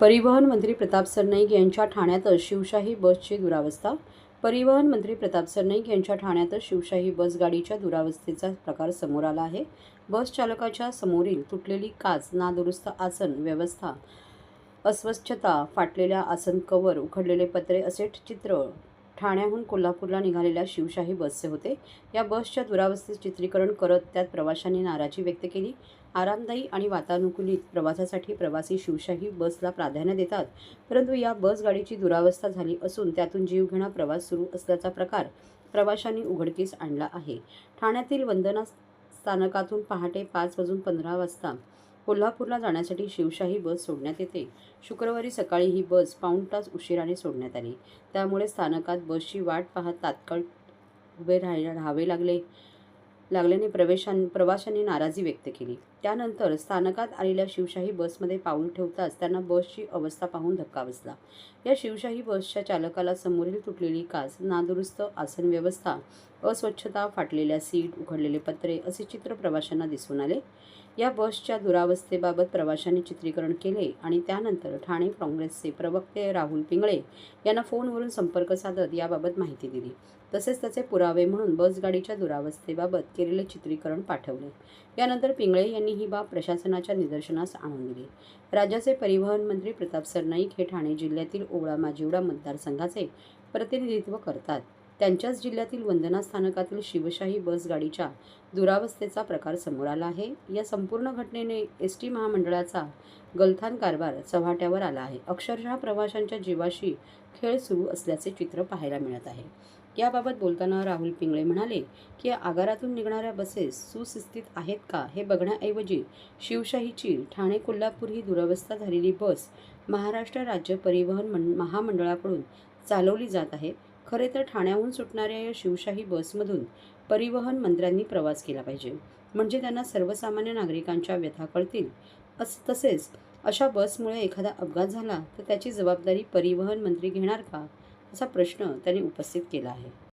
परिवहन मंत्री प्रताप सरनाईक यांच्या ठाण्यातच शिवशाही बसची दुरावस्था. परिवहन मंत्री प्रताप सरनाईक यांच्या ठाण्यातच शिवशाही बस गाडीच्या दुरावस्थेचा प्रकार समोर आला आहे. बस चालकाच्या समोरील तुटलेली काच नादुरुस्त आसन व्यवस्था अस्वच्छता फाटलेल्या आसन कवर उखडलेले पत्रे असे चित्र ठाण्याहून कोल्हापूरला निघालेल्या शिवशाही बसचे होते. या बसच्या दुरावस्थेचे चित्रीकरण करत त्यात प्रवाशांनी नाराजी व्यक्त केली. आरामदायी आणि वातानुकूलित प्रवासासाठी प्रवासी शिवशाही बसला प्राधान्य देतात. परंतु या बस गाडीची दुरावस्था झाली असून त्यातून जीवघेणा प्रवास सुरू असल्याचा प्रकार प्रवाशांनी उघडकीस आणला आहे. ठाण्यातील वंदना स्थानकातून पहाटे पाच वाजून पंधरा वाजता कोल्हापूरला जाण्यासाठी शिवशाही बस सोडण्यात येते. शुक्रवारी सकाळी ही बस पाऊण तास उशिराने सोडण्यात आली. त्यामुळे स्थानकात बसची वाट पाहत तात्काळ उभे राहायला राहावे लागले. लागल्याने प्रवेशां प्रवाशांनी नाराजी व्यक्त केली. त्यानंतर स्थानकात आलेल्या शिवशाही बसमध्ये पाऊल ठेवताच त्यांना बसची अवस्था पाहून धक्का बसला. या शिवशाही बसच्या चालकाला समोरील तुटलेली काच नादुरुस्त आसन व्यवस्था अस्वच्छता फाटलेल्या सीट उघडलेले पत्रे असे चित्र प्रवाशांना दिसून आले. या बसच्या दुरावस्थेबाबत प्रवाशांनी चित्रीकरण केले आणि त्यानंतर ठाणे काँग्रेसचे प्रवक्ते राहुल पिंगळे यांना फोनवरून संपर्क साधत याबाबत माहिती दिली. तसेच त्याचे पुरावे म्हणून बसगाडीच्या दुरावस्थेबाबत केलेले चित्रीकरण पाठवले. यानंतर पिंगळे यांनी ही बाब प्रशासनाच्या निदर्शनास आणून दिली. राज्याचे परिवहन मंत्री प्रताप सरनाईक हे ठाणे जिल्ह्यातील ओवळा माजिवडा मतदारसंघाचे प्रतिनिधित्व करतात. त्यांच्याच जिल्ह्यातील वंदना स्थानकातील शिवशाही बस गाडीच्या दुरावस्थेचा प्रकार समोर आला आहे. या संपूर्ण घटनेने एस टी महामंडळाचा गलथान कारभार चव्हाट्यावर आला आहे. अक्षरशः प्रवाशांच्या जीवाशी खेळ सुरू असल्याचे चित्र पाहायला मिळत आहे. याबाबत बोलताना राहुल पिंगळे म्हणाले की आगारातून निघणाऱ्या बसेस सुसिस्थित आहेत का हे बघण्याऐवजी शिवशाहीची ठाणे कोल्हापूर ही दुरवस्था झालेली बस महाराष्ट्र राज्य परिवहन मं महामंडळाकडून चालवली जात आहे. खरे तर ठाण्याहून सुटणाऱ्या या शिवशाही बसमधून परिवहन मंत्र्यांनी प्रवास केला पाहिजे. म्हणजे त्यांना सर्वसामान्य नागरिकांच्या व्यथा कळतील. अस तसेच अशा बसमुळे एखादा अपघात झाला तर त्याची जबाबदारी परिवहन मंत्री घेणार का? असा प्रश्न त्यांनी उपस्थित केला आहे.